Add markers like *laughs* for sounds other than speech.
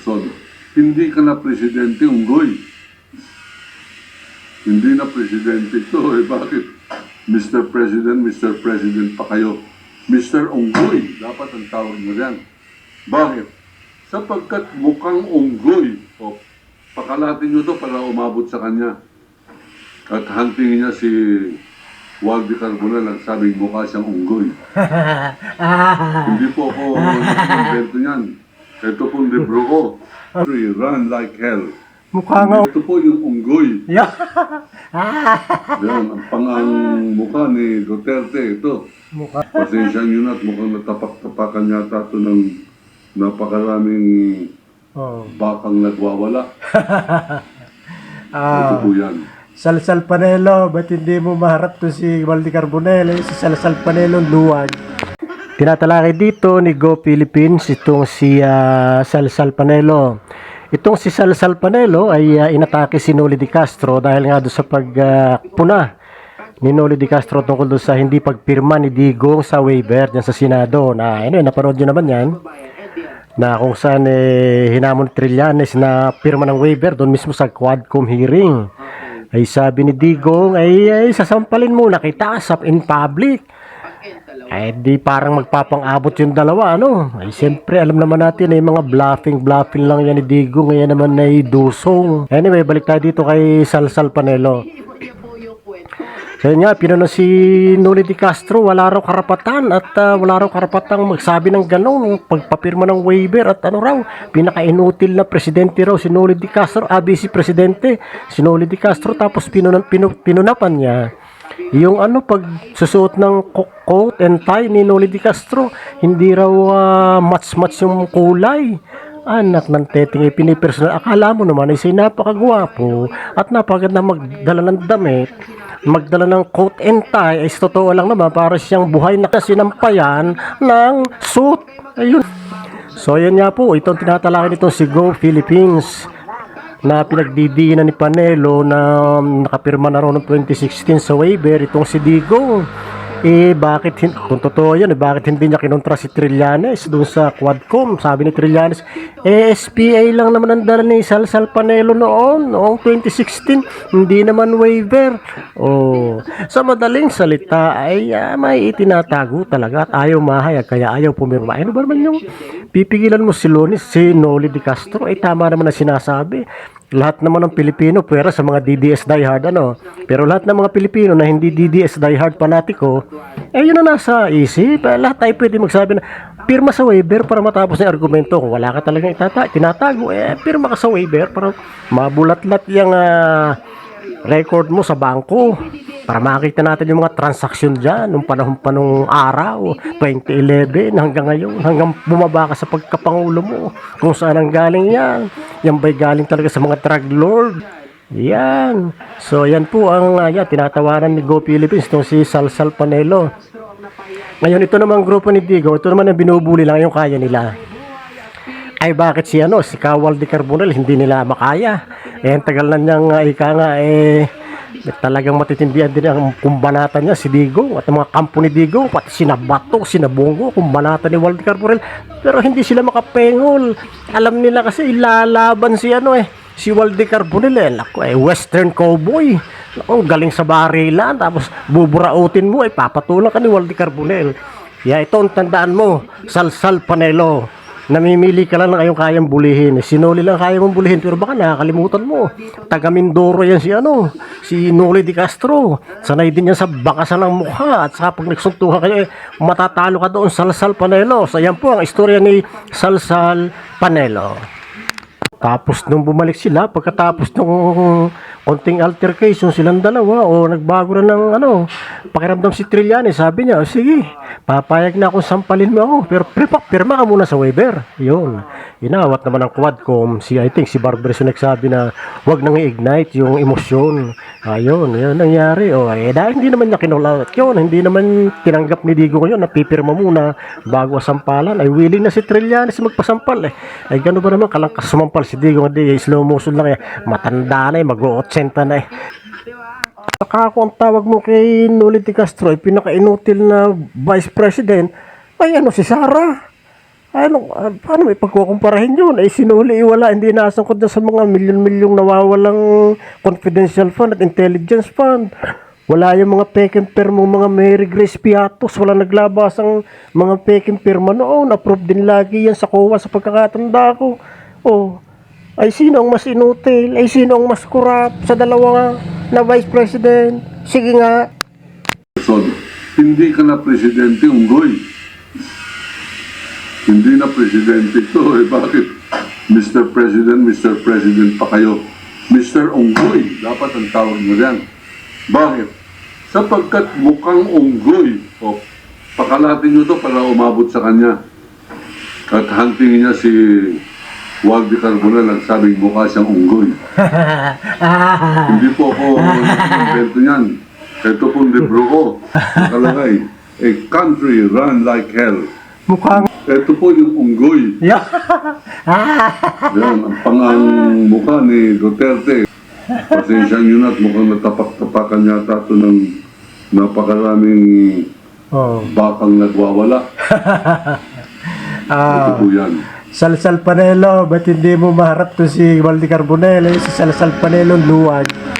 Son, hindi ka na presidente, unggoy. Hindi na presidente ito. Eh, bakit? Mr. President, Mr. President pa kayo. Mr. Unggoy, dapat ang tawag mo yan. Bakit? Sapagkat mukhang unggoy. O, pakalatin nyo to para umabot sa kanya. At huntingin niya si Waldi Carbonell ang sabing mukha siyang unggoy. *laughs* Hindi po ako nag-invento niyan. Ito pong libro ko. *laughs* Run like hell. Mukha nga. Ito po yung unggoy. Yeah. *laughs* Yan, ang pangang mukha ni Duterte. Ito. Mukha. Pasensya nyo na at mukhang natapak-tapakan yata ito ng napakaraming Oh. bakang nagwawala. *laughs* Ito Ah, po yan. Salsal Panelo, ba't hindi mo maharap to si Waldi Carbonell? Eh, si Salsal Panelo, luwag. Tinatalakay dito ni Go Philippines itong si ah, Salsal Panelo. Itong si Salsal Panelo ay ah, inatake si Noli Di Castro dahil nga doon sa pagpuna ni Noli Di Castro tungkol doon sa hindi pagpirma ni Digong sa waiver dyan sa Senado. Na, ano, napanood nyo naman yan na kung saan eh, hinamon Trillanes na pirma ng waiver doon mismo sa Quadcom hearing. Ay sabi ni Digong ay, ay sasampalin muna kita sa in public. Ay di parang magpapang-abot yung dalawa ano. Ay siyempre alam naman natin ay mga bluffing bluffing lang yan ni Digong ngayon naman ay dusong. Anyway balik tayo dito kay Salsal Panelo. So yun nga, pinano si Noli Di Castro, wala raw karapatan at ah, wala raw karapatang magsabi ng ganun, pagpapirma ng waiver at ano raw, pinaka-inutil na presidente raw si Noli Di Castro, ABC presidente, si Noli Di Castro, tapos pinunan, pinu, pinunapan niya. Yung ano, pag susuot ng co- coat and tie ni Noli Di Castro, hindi raw ah, match-match yung kulay. Anak ng teting ay pinipersonal. Akala mo naman ay napakagwapo at napaganda magdala ng damit. Magdala ng coat and tie ay totoo lang naman para siyang buhay na kasinampayan ng suit. Ayun. So yan nga po, itong tinatalakay nitong si Go Philippines na pinagdidiinan ni Panelo na nakapirma na raw noong 2016 sa waiver itong si Digong. Eh bakit kung totoo yan, eh, bakit hindi niya kinontra si Trillanes doon sa Quadcom? Sabi ni Trillanes, eh SPA lang naman ang dala ni Salsal Panelo noon, noong 2016, hindi naman waiver. Oh, sa madaling salita ay ah, may itinatago talaga at ayaw mahayag kaya ayaw pumirma. Ano ba naman yung pipigilan mo si Lonis, si Noli Di Castro? Ay tama naman na sinasabi lahat naman ng Pilipino pwera sa mga DDS diehard ano. Pero lahat ng mga Pilipino na hindi DDS diehard panatiko, eh yun ang nasa isip. Eh, lahat tayo pwede magsabi na pirma sa waiver para matapos ang argumento. Kung wala ka talagang itata, tinatago, eh pirma ka sa waiver para mabulat-lat yung ah, record mo sa bangko para makita natin yung mga transaksyon dyan nung panahon pa nung araw 2011 hanggang ngayon hanggang bumaba ka sa pagkapangulo mo kung saan ang galing yan. Yan ba'y galing talaga sa mga drug lord? Yan. So yan po ang uh, yan, tinatawaran ni Go Philippines itong si Salsal Panelo. Ngayon ito naman grupo ni Digo ito naman ang binubuli lang yung kaya nila. Ay bakit si ano si Kawal de Carbonell hindi nila makaya? Eh tagal na niyang uh, ika nga eh talagang matitindihan din ang kumbanatan niya si Digo at mga kampo ni Digo pati sina Bato, sina Bongo kumbanatan ni Waldi Carbonell pero hindi sila makapengol. Alam nila kasi ilalaban si ano eh si Waldi Carbonell eh. Lako eh western cowboy. Lako galing sa barilan tapos buburautin mo eh papatulang ka ni Waldi Carbonell kaya ito ang tandaan mo Salsal Panelo. Namimili ka lang ng ayong kayang bulihin. Sinuli lang kaya bulihin pero baka nakakalimutan mo. Taga Mindoro yan si ano, si Noli Di Castro. Sanay din yan sa bakasan ng mukha at saka pag nagsuntuhan kayo, eh, matatalo ka doon Salsal Panelo. So po ang istorya ni Salsal Panelo. Tapos nung bumalik sila, pagkatapos nung konting altercation silang dalawa o nagbago na ng ano, pakiramdam si Trillanes, sabi niya, "O, sige, papayag na akong sampalin mo ako, pero pirma, pirma ka muna sa waiver. Yun. Inawat naman ng Quadcom, si, I think si Barberes yung nagsabi na wag nang i-ignite yung emosyon. Ayun, yun nangyari. O, eh, dahil hindi naman niya kinulawat yun, hindi naman tinanggap ni Digo ngayon na pipirma muna bago sampalan. Ay willing na si Trillanes magpasampal eh. Ay gano'n ba naman kalangkas sumampal si Digo hindi slow motion lang eh. Matanda na eh, mag-80 na eh. Saka kung tawag mo kay Noli Di Castro, pinaka-inutil na vice president, ay ano si Sara. Ano, paano may pagkukumparahin yun? Ay sinuli, wala, hindi nasangkot na sa mga milyon-milyong nawawalang confidential fund at intelligence fund. Wala yung mga peking permo, mga Mary Grace Piatos, wala naglabas ang mga peking perma noon. Approve din lagi yan sa COA sa pagkakatanda ko. Oh, ay sino ang mas inutil? Ay sino ang mas corrupt sa dalawa na vice president? Sige nga, Son, hindi ka na presidente, Unggoy. Hindi na presidente ito. Eh, bakit? Mr. President, Mr. President pa kayo. Mr. Unggoy, dapat ang tawag mo yan. Bakit? Sapagkat mukhang unggoy. O, pakalatin nyo to para umabot sa kanya. At huntingin niya si Waldi Carbonell ang sabing mukha siyang unggoy. *laughs* Hindi po ako nag-invento niyan. Ito pong libro ko. Nakalagay, A Country Run Like Hell. mukhang... Ito po yung unggoy. Yeah. *laughs* Yan, ang pangang mukha ni Duterte. Pasensya nyo na at mukhang natapak-tapakan yata ito ng napakaraming oh. bakang nagwawala. *laughs* Ito Ah, po yan. Salsal Panelo, ba't hindi mo maharap to si Waldi Carbonell? Eh, si Salsal Panelo, luwag.